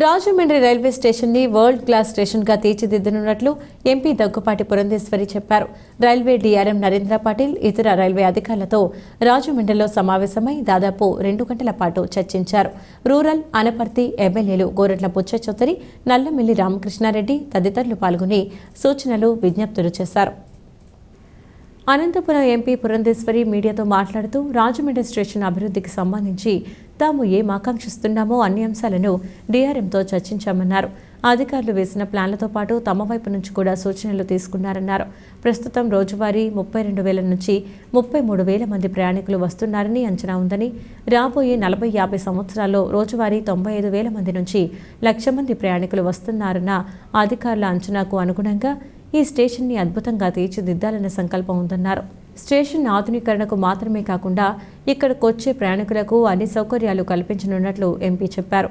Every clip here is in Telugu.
రాజమండ్రి రైల్వే స్టేషన్ని వరల్డ్ క్లాస్ స్టేషన్గా తీర్చిదిద్దనున్నట్లు ఎంపీ దగ్గుపాటి పురంధేశ్వరి చెప్పారు. రైల్వే డీఆర్ఎం నరేంద్ర పాటిల్ ఇతర రైల్వే అధికారులతో రాజమండ్రిలో సమావేశమై దాదాపు రెండు గంటల పాటు చర్చించారు. రూరల్ అనపర్తి ఎమ్మెల్యేలు గోరెట్ల బుచ్చ చౌదరి నల్లమిల్లి రామకృష్ణారెడ్డి తదితరులు పాల్గొని సూచనలు విజ్ఞప్తులు చేశారు. అనంతపురం ఎంపీ పురంధేశ్వరి మీడియాతో మాట్లాడుతూ రాజమండ్రి స్టేషన్ అభివృద్ధికి సంబంధించి తాము ఏం ఆకాంక్షిస్తున్నామో అన్ని అంశాలను డీఆర్ఎంతో చర్చించామన్నారు. అధికారులు వేసిన ప్లాన్లతో పాటు తమ వైపు నుంచి కూడా సూచనలు తీసుకున్నారన్నారు. ప్రస్తుతం రోజువారీ ముప్పై రెండు వేల నుంచి ముప్పై మూడు వేల మంది ప్రయాణికులు వస్తున్నారని అంచనా ఉందని రాబోయే నలభై యాభై సంవత్సరాల్లో రోజువారీ తొంభై ఐదు వేల మంది నుంచి లక్ష మంది ప్రయాణికులు వస్తున్నారన్న అధికారుల అంచనాకు అనుగుణంగా ఈ స్టేషన్ని అద్భుతంగా తీర్చిదిద్దాలన్న సంకల్పం ఉందన్నారు. స్టేషన్ ఆధునీకరణకు మాత్రమే కాకుండా ఇక్కడికొచ్చే ప్రయాణికులకు అన్ని సౌకర్యాలు కల్పించనున్నట్లు ఎంపీ చెప్పారు.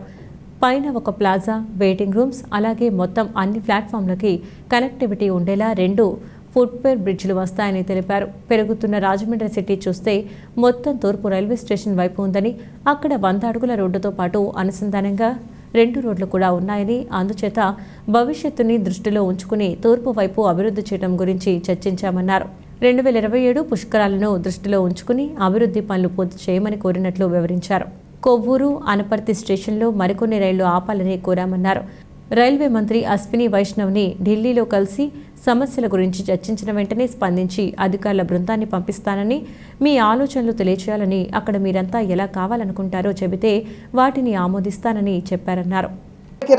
పైన ఒక ప్లాజా వెయిటింగ్ రూమ్స్ అలాగే మొత్తం అన్ని ప్లాట్ఫామ్లకి కనెక్టివిటీ ఉండేలా రెండు ఫుట్వేర్ బ్రిడ్జ్లు వస్తాయని తెలిపారు. పెరుగుతున్న రాజమండ్రి సిటీ చూస్తే మొత్తం తూర్పు రైల్వే స్టేషన్ వైపు ఉందని అక్కడ వంద అడుగుల రోడ్డుతో పాటు అనుసంధానంగా రెండు రోడ్లు కూడా ఉన్నాయని అందుచేత భవిష్యత్తుని దృష్టిలో ఉంచుకుని తూర్పు వైపు అభివృద్ధి చేయడం గురించి చర్చించామన్నారు. రెండు వేల ఇరవై ఏడు పుష్కరాలను దృష్టిలో ఉంచుకుని అభివృద్ధి పనులు పూర్తి చేయమని కోరినట్లు వివరించారు. కొవ్వూరు అనపర్తి స్టేషన్లో మరికొన్ని రైళ్ళు ఆపాలని కోరామన్నారు. రైల్వే మంత్రి అశ్విని వైష్ణవ్ని ఢిల్లీలో కలిసి సమస్యల గురించి చర్చించిన వెంటనే స్పందించి అధికారుల బృందాన్ని పంపిస్తానని మీ ఆలోచనలు తెలియచేయాలని అక్కడ మీరంతా ఎలా కావాలనుకుంటారో చెబితే వాటిని ఆమోదిస్తానని చెప్పారన్నారు.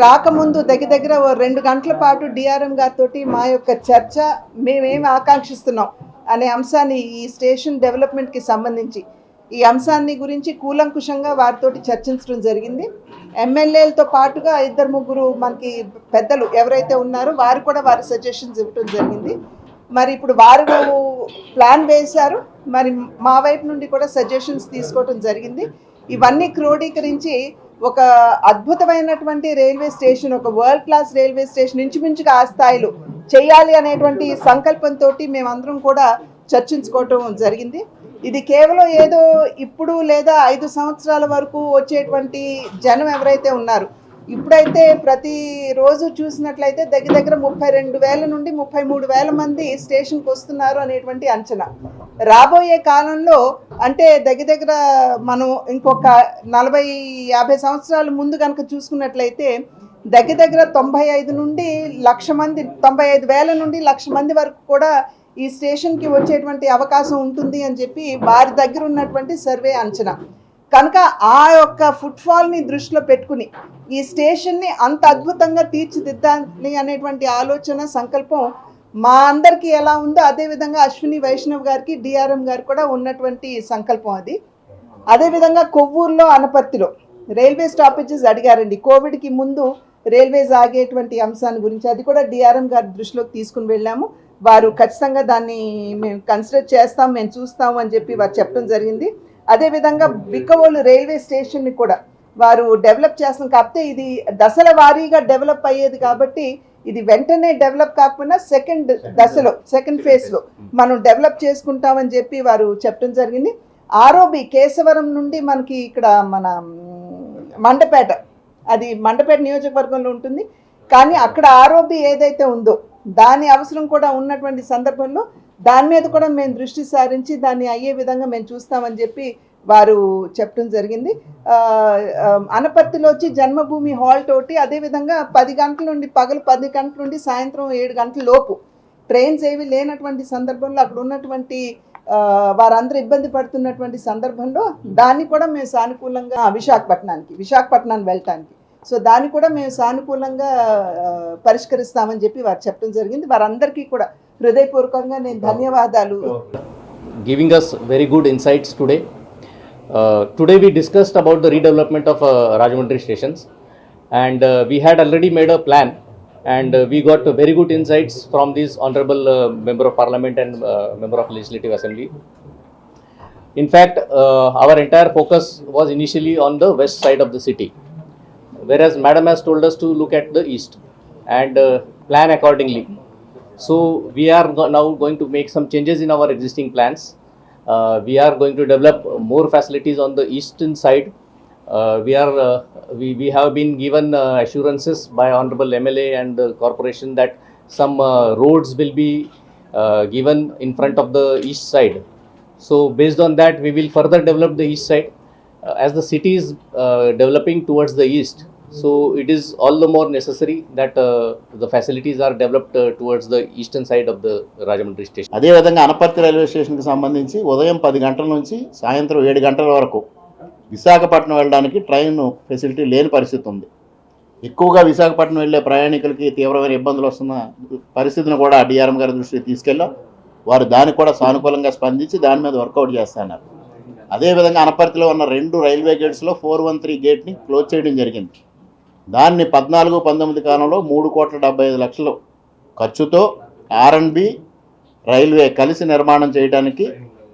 రాకముందు దగ్గర దగ్గర రెండు గంటల పాటు డిఆర్ఎం గారితో మా యొక్క చర్చ మేమేమి ఆకాంక్షిస్తున్నాం. అనే అంశాన్ని ఈ స్టేషన్ డెవలప్మెంట్కి సంబంధించి ఈ అంశాన్ని గురించి కూలంకుషంగా వారితోటి చర్చించడం జరిగింది. ఎమ్మెల్యేలతో పాటుగా ఇద్దరు ముగ్గురు మనకి పెద్దలు ఎవరైతే ఉన్నారో వారు కూడా వారి సజెషన్స్ ఇవ్వటం జరిగింది. మరి ఇప్పుడు వారు ప్లాన్ వేశారు. మరి మా వైపు నుండి కూడా సజెషన్స్ తీసుకోవటం జరిగింది. ఇవన్నీ క్రోడీకరించి ఒక అద్భుతమైనటువంటి రైల్వే స్టేషన్ ఒక వరల్డ్ క్లాస్ రైల్వే స్టేషన్ ఇంచుమించుగా ఆ స్థాయిలో చేయాలి అనేటువంటి సంకల్పంతో మేమందరం కూడా చర్చించుకోవటం జరిగింది. ఇది కేవలం ఏదో ఇప్పుడు లేదా ఐదు సంవత్సరాల వరకు వచ్చేటువంటి జనం ఎవరైతే ఉన్నారు ఇప్పుడైతే ప్రతి రోజు చూసినట్లయితే దగ్గర దగ్గర ముప్పై రెండు వేల నుండి ముప్పై మూడు వేల మంది స్టేషన్కి వస్తున్నారు అనేటువంటి అంచనా. రాబోయే కాలంలో అంటే దగ్గర దగ్గర మనం ఇంకొక నలభై యాభై సంవత్సరాల ముందు కనుక చూసుకున్నట్లయితే దగ్గర దగ్గర తొంభై ఐదు నుండి లక్ష మంది తొంభై ఐదు వేల నుండి లక్ష మంది వరకు కూడా ఈ స్టేషన్కి వచ్చేటువంటి అవకాశం ఉంటుంది అని చెప్పి వారి దగ్గర ఉన్నటువంటి సర్వే అంచనా. కనుక ఆ యొక్క ఫుట్ఫాల్ని దృష్టిలో పెట్టుకుని ఈ స్టేషన్ని అంత అద్భుతంగా తీర్చిదిద్దాలి అనేటువంటి ఆలోచన సంకల్పం మా అందరికీ ఎలా ఉందో అదేవిధంగా అశ్విని వైష్ణవ్ గారికి డిఆర్ఎం గారు కూడా ఉన్నటువంటి సంకల్పం అది. అదేవిధంగా కొవ్వూరులో అనపర్తిలో రైల్వే స్టాపేజెస్ అడిగారండి. కోవిడ్కి ముందు రైల్వేస్ ఆగేటువంటి అంశాన్ని గురించి అది కూడా డిఆర్ఎం గారి దృష్టిలోకి తీసుకుని వెళ్ళాము. వారు ఖచ్చితంగా దాన్ని మేము కన్సిడర్ చేస్తాం మేము చూస్తాం అని చెప్పి వారు చెప్పడం జరిగింది. అదేవిధంగా బిక్కవోలు రైల్వే స్టేషన్ని కూడా వారు డెవలప్ చేస్తాం కాకపోతే ఇది దశల వారీగా డెవలప్ అయ్యేది కాబట్టి ఇది వెంటనే డెవలప్ కాకపోయినా సెకండ్ దశలో సెకండ్ ఫేజ్లో మనం డెవలప్ చేసుకుంటామని చెప్పి వారు చెప్పడం జరిగింది. ఆరోబి కేశవరం నుండి మనకి ఇక్కడ మన మండపేట అది మండపేట నియోజకవర్గంలో ఉంటుంది. కానీ అక్కడ ఆరోబి ఏదైతే ఉందో దాని అవసరం కూడా ఉన్నటువంటి సందర్భంలో దాని మీద కూడా మేము దృష్టి సారించి దాన్ని అయ్యే విధంగా మేము చూస్తామని చెప్పి వారు చెప్పడం జరిగింది. అనపర్తిలో వచ్చి జన్మభూమి హాల్ తోటి అదేవిధంగా పది గంటల నుండి పగలు పది గంటల నుండి సాయంత్రం ఏడు గంటల లోపు ట్రైన్స్ ఏవి లేనటువంటి సందర్భంలో అక్కడ ఉన్నటువంటి వారందరూ ఇబ్బంది పడుతున్నటువంటి సందర్భంలో దాన్ని కూడా మేము సానుకూలంగా విశాఖపట్నానికి విశాఖపట్నానికి వెళ్ళటానికి. సో దాన్ని కూడా మేము సానుకూలంగా పరిష్కరిస్తామని చెప్పి వారు చెప్పడం జరిగింది. వారందరికీ కూడా హృదయపూర్వకంగా నేను ధన్యవాదాలు giving us very good insights today. Uh, today we discussed about the redevelopment of uh, Rajahmundry stations and uh, we had already made a plan and uh, we got uh, very good insights from this honorable uh, member of parliament and uh, member of legislative assembly. In fact, uh, our entire focus was initially on the west side of the city whereas madam has told us to look at the east and uh, plan accordingly so we are now going to make some changes in our existing plans uh, we are going to develop more facilities on the eastern side uh, we are uh, we, we have been given uh, assurances by honorable MLA and the corporation that some uh, roads will be uh, given in front of the east side. So based on that, we will further develop the east side uh, as the city is uh, developing towards the east. So it is all the more necessary that uh, the facilities are developed uh, towards the eastern side of the Rajamundry station. అదేవిధంగా అనపర్తి రైల్వే స్టేషన్కి సంబంధించి ఉదయం పది గంటల నుంచి సాయంత్రం ఏడు గంటల వరకు విశాఖపట్నం వెళ్ళడానికి ట్రైన్ ఫెసిలిటీ లేని పరిస్థితి ఉంది. ఎక్కువగా విశాఖపట్నం వెళ్ళే ప్రయాణికులకి తీవ్రమైన ఇబ్బందులు వస్తున్న పరిస్థితిని కూడా డిఆర్ఎం గారి దృష్టికి తీసుకెళ్ళాం. వారు దానికి కూడా సానుకూలంగా స్పందించి దాని మీద వర్కౌట్ చేస్తున్నారు. అదేవిధంగా అనపర్తిలో ఉన్న రెండు రైల్వే గేట్స్లో ఫోర్ వన్ త్రీ గేట్ని క్లోజ్ చేయడం జరిగింది. దాన్ని పద్నాలుగు పంతొమ్మిది కాలంలో మూడు కోట్ల డెబ్బై ఐదు లక్షలు ఖర్చుతో ఆర్ఎండ్బి రైల్వే కలిసి నిర్మాణం చేయడానికి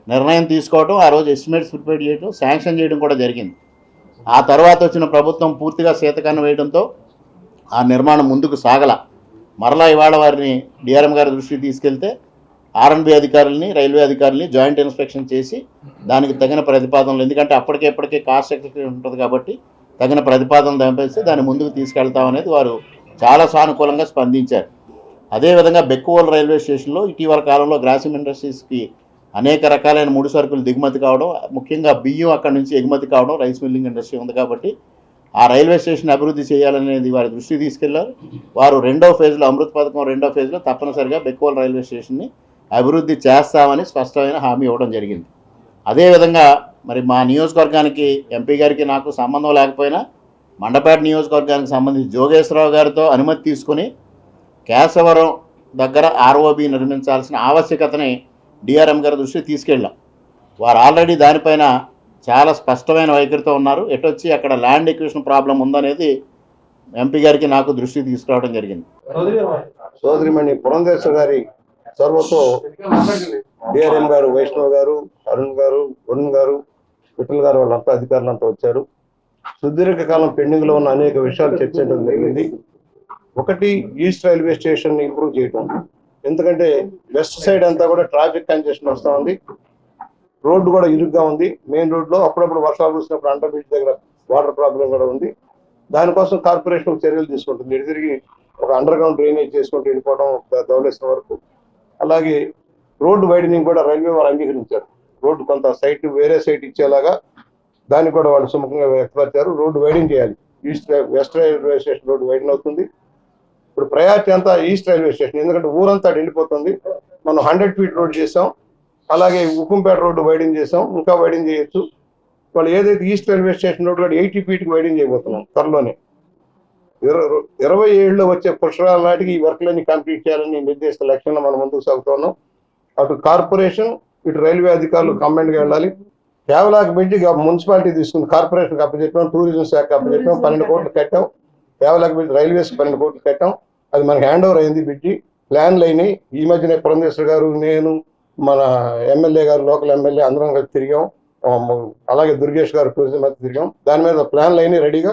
నిర్ణయం తీసుకోవడం ఆ రోజు ఎస్టిమేట్స్ ప్రిపేర్ చేయడం శాంక్షన్ చేయడం కూడా జరిగింది. ఆ తర్వాత వచ్చిన ప్రభుత్వం పూర్తిగా శీతకాన్ని వేయడంతో ఆ నిర్మాణం ముందుకు సాగల. మరలా ఇవాళ వారిని డిఆర్ఎం గారి దృష్టికి తీసుకెళ్తే ఆర్ఎన్బి అధికారులని రైల్వే అధికారులని జాయింట్ ఇన్స్పెక్షన్ చేసి దానికి తగిన ప్రతిపాదనలు ఎందుకంటే అప్పటికే ఇప్పటికే కాస్ట్ సెక్రటరీ ఉంటుంది కాబట్టి తగిన ప్రతిపాదనలు పంపిస్తే దాన్ని ముందుకు తీసుకెళ్తాం అనేది వారు చాలా సానుకూలంగా స్పందించారు. అదేవిధంగా బెక్కువల్ రైల్వే స్టేషన్లో ఇటీవల కాలంలో గ్రాసిమ్ ఇండస్ట్రీస్కి అనేక రకాలైన ముడి సరుకులు దిగుమతి కావడం ముఖ్యంగా బియ్యం అక్కడి నుంచి ఎగుమతి కావడం రైస్ మిల్లింగ్ ఇండస్ట్రీ ఉంది కాబట్టి ఆ రైల్వే స్టేషన్ అభివృద్ధి చేయాలనేది వారి దృష్టికి తీసుకెళ్ళారు. వారు రెండో ఫేజ్లో అమృత్ పథకం రెండో ఫేజ్లో తప్పనిసరిగా బెక్కువల్ రైల్వే స్టేషన్ని అభివృద్ధి చేస్తామని స్పష్టమైన హామీ ఇవ్వడం జరిగింది. అదేవిధంగా మరి మా నియోజకవర్గానికి ఎంపీ గారికి నాకు సంబంధం లేకపోయినా మండపేట నియోజకవర్గానికి సంబంధించి జోగేశ్వరరావు గారితో అనుమతి తీసుకుని కేశవరం దగ్గర ఆర్ఓబి నిర్మించాల్సిన ఆవశ్యకతని డిఆర్ఎం గారి దృష్టికి తీసుకెళ్ళాం. వారు ఆల్రెడీ దానిపైన చాలా స్పష్టమైన వైఖరితో ఉన్నారు. ఎటొచ్చి అక్కడ ల్యాండ్ ఎక్విషన్ ప్రాబ్లం ఉందనేది ఎంపీ గారికి నాకు దృష్టికి తీసుకురావడం జరిగింది. సోదరిమణి పురంధేశ్వర గారి చొరవతో డిఆర్ఎం గారు వైష్ణవ్ గారు అరుణ్ గారు వరుణ్ గారు విఠల్ గారు వాళ్ళంతా అధికారులంతా వచ్చారు. సుదీర్ఘ కాలం పెండింగ్లో ఉన్న అనేక విషయాలు చర్చించడం జరిగింది. ఒకటి ఈస్ట్ రైల్వే స్టేషన్ని ఇంప్రూవ్ చేయటం. ఎందుకంటే వెస్ట్ సైడ్ అంతా కూడా ట్రాఫిక్ కంజెషన్ వస్తూ ఉంది. రోడ్డు కూడా ఇరుగ్గా ఉంది. మెయిన్ రోడ్లో అప్పుడప్పుడు వర్షాలు చూసినప్పుడు అండర్ బ్రిడ్జ్ దగ్గర వాటర్ ప్రాబ్లం కూడా ఉంది. దానికోసం కార్పొరేషన్ చర్యలు తీసుకుంటుంది. ఇటు తిరిగి ఒక అండర్ గ్రౌండ్ డ్రైనేజ్ చేసుకుంటూ వెళ్ళిపోవడం దౌలేసిన వరకు అలాగే రోడ్డు వైడనింగ్ కూడా రైల్వే వారు అంగీకరించారు. రోడ్డు కొంత సైట్ వేరే సైట్ ఇచ్చేలాగా దాన్ని కూడా వాళ్ళు సుముఖంగా వ్యక్తపరిచారు. రోడ్డు వైడింగ్ చేయాలి. East west railway station road widening అవుతుంది. ఇప్పుడు ప్రయారిటీ అంతా ఈస్ట్ రైల్వే స్టేషన్ ఎందుకంటే ఊరంతా నిండిపోతుంది. వెళ్ళిపోతుంది మనం హండ్రెడ్ ఫీట్ రోడ్ చేసాం. అలాగే ఉక్కుంపేట రోడ్డు వైడింగ్ చేసాం. ఇంకా వైడింగ్ చేయొచ్చు. వాళ్ళు ఏదైతే ఈస్ట్ రైల్వే స్టేషన్ రోడ్డు కూడా ఎయిటీ ఫీట్కి వైడింగ్ చేయబోతున్నాం త్వరలోనే. ఇరవై ఏళ్ళలో వచ్చే పుష్కరాల నాటికి ఈ వర్క్లన్నీ కంప్లీట్ చేయాలని నిర్దేశిత లక్ష్యంలో మనం ముందుకు సాగుతున్నాం అటు కార్పొరేషన్ ఇటు రైల్వే అధికారులు కంబైన్డ్గా వెళ్ళాలి. కేవలాకి పెట్టి మున్సిపాలిటీ తీసుకుంది. కార్పొరేషన్కి అప్పచెప్పాం టూరిజం శాఖ అప్పచెప్పాం పన్నెండు కోట్లు కట్టాం. కేవలాకి పెట్టి రైల్వేస్ పన్నెండు కోట్లు కట్టాం. అది మనకి హ్యాండ్ ఓవర్ అయింది బిడ్డి ప్లాన్లు అయినాయి. ఈ మధ్యనే పురంధేశ్వర్ గారు నేను మన ఎమ్మెల్యే గారు లోకల్ ఎమ్మెల్యే అందరం కలిసి తిరిగాం. అలాగే దుర్గేష్ గారు టూరిజం తిరిగాం. దాని మీద ప్లాన్లు అయినాయి రెడీగా.